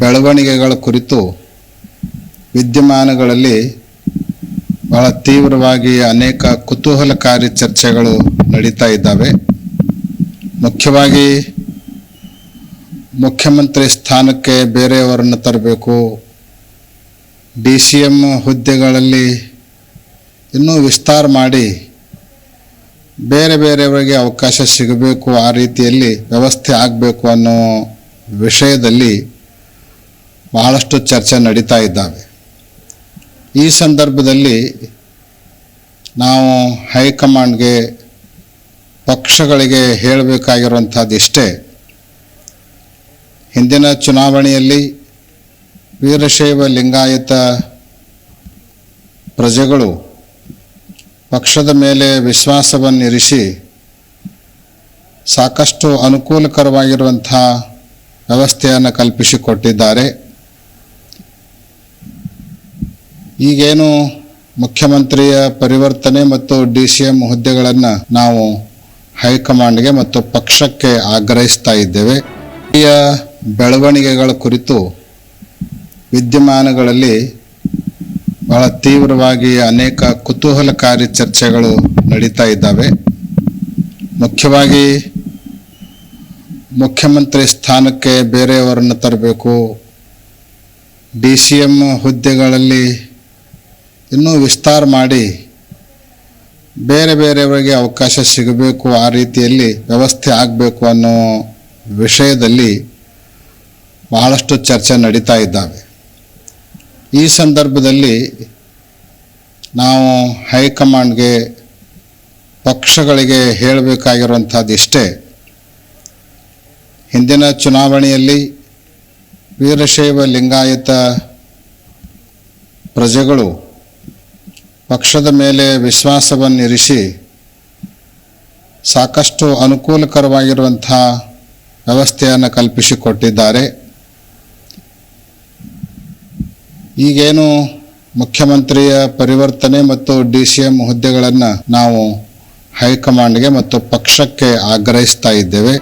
ಬೆಳವಣಿಗೆಗಳ ಕುರಿತು ವಿದ್ಯಮಾನಗಳಲ್ಲಿ ಬಹಳ ತೀವ್ರವಾಗಿ ಅನೇಕ ಕುತೂಹಲಕಾರಿ ಚರ್ಚೆಗಳು ನಡೀತಾ ಇದ್ದಾವೆ. ಮುಖ್ಯವಾಗಿ ಮುಖ್ಯಮಂತ್ರಿ ಸ್ಥಾನಕ್ಕೆ ಬೇರೆಯವರನ್ನು ತರಬೇಕು. ಡಿ ಸಿ ಎಂ ಹುದ್ದೆಗಳಲ್ಲಿ ಇನ್ನೂ ವಿಸ್ತಾರ ಮಾಡಿ ಬೇರೆ ಬೇರೆಯವರಿಗೆ ಅವಕಾಶ ಸಿಗಬೇಕು, ಆ ರೀತಿಯಲ್ಲಿ ವ್ಯವಸ್ಥೆ ಆಗಬೇಕು ಅನ್ನೋ ವಿಷಯದಲ್ಲಿ ಬಹಳಷ್ಟು ಚರ್ಚೆ ನಡೀತಾ ಇದ್ದಾವೆ. ಈ ಸಂದರ್ಭದಲ್ಲಿ ನಾವು ಹೈಕಮಾಂಡ್ಗೆ ಪಕ್ಷಗಳಿಗೆ ಹೇಳಬೇಕಾಗಿರುವಂಥದ್ದು ಇಷ್ಟೇ. ಹಿಂದಿನ ಚುನಾವಣೆಯಲ್ಲಿ ವೀರಶೈವ ಲಿಂಗಾಯತ ಪ್ರಜೆಗಳು ಪಕ್ಷದ ಮೇಲೆ ವಿಶ್ವಾಸವನ್ನಿರಿಸಿ ಸಾಕಷ್ಟು ಅನುಕೂಲಕರವಾಗಿರುವಂಥ ವ್ಯವಸ್ಥೆಯನ್ನು ಕಲ್ಪಿಸಿಕೊಟ್ಟಿದ್ದಾರೆ. ಈಗೇನು ಮುಖ್ಯಮಂತ್ರಿಯ ಪರಿವರ್ತನೆ ಮತ್ತು ಡಿ ಸಿ ಎಂ ಹುದ್ದೆಗಳನ್ನು ನಾವು ಹೈಕಮಾಂಡ್ಗೆ ಮತ್ತು ಪಕ್ಷಕ್ಕೆ ಆಗ್ರಹಿಸ್ತಾ ಇದ್ದೇವೆ. ಈ ಬೆಳವಣಿಗೆಗಳ ಕುರಿತು ವಿದ್ಯಮಾನಗಳಲ್ಲಿ ಬಹಳ ತೀವ್ರವಾಗಿ ಅನೇಕ ಕುತೂಹಲಕಾರಿ ಚರ್ಚೆಗಳು ನಡೀತಾ ಇದ್ದಾವೆ. ಮುಖ್ಯವಾಗಿ ಮುಖ್ಯಮಂತ್ರಿ ಸ್ಥಾನಕ್ಕೆ ಬೇರೆಯವರನ್ನು ತರಬೇಕು. ಡಿ ಸಿ ಎಂ ಹುದ್ದೆಗಳಲ್ಲಿ ಇನ್ನೂ ವಿಸ್ತಾರ ಮಾಡಿ ಬೇರೆ ಬೇರೆಯವರಿಗೆ ಅವಕಾಶ ಸಿಗಬೇಕು, ಆ ರೀತಿಯಲ್ಲಿ ವ್ಯವಸ್ಥೆ ಆಗಬೇಕು ಅನ್ನೋ ವಿಷಯದಲ್ಲಿ ಬಹಳಷ್ಟು ಚರ್ಚೆ ನಡೀತಾ ಇದ್ದಾವೆ. ಈ ಸಂದರ್ಭದಲ್ಲಿ ನಾವು ಹೈಕಮಾಂಡ್ಗೆ ಪಕ್ಷಗಳಿಗೆ ಹೇಳಬೇಕಾಗಿರುವಂಥದ್ದು ಇಷ್ಟೇ. ಹಿಂದಿನ ಚುನಾವಣೆಯಲ್ಲಿ ವೀರಶೈವ ಲಿಂಗಾಯತ ಪ್ರಜೆಗಳು ಪಕ್ಷದ ಮೇಲೆ ವಿಶ್ವಾಸವನ್ನಿರಿಸಿ ಸಾಕಷ್ಟು ಅನುಕೂಲಕರವಾಗಿರುವಂಥ ವ್ಯವಸ್ಥೆಯನ್ನು ಕಲ್ಪಿಸಿಕೊಟ್ಟಿದ್ದಾರೆ. ಈಗೇನು ಮುಖ್ಯಮಂತ್ರಿಯ ಪರಿವರ್ತನೆ ಮತ್ತು ಡಿ ಸಿ ಎಂ ಹುದ್ದೆಗಳನ್ನು ನಾವು ಹೈಕಮಾಂಡ್ಗೆ ಮತ್ತು ಪಕ್ಷಕ್ಕೆ ಆಗ್ರಹಿಸ್ತಾ ಇದ್ದೇವೆ.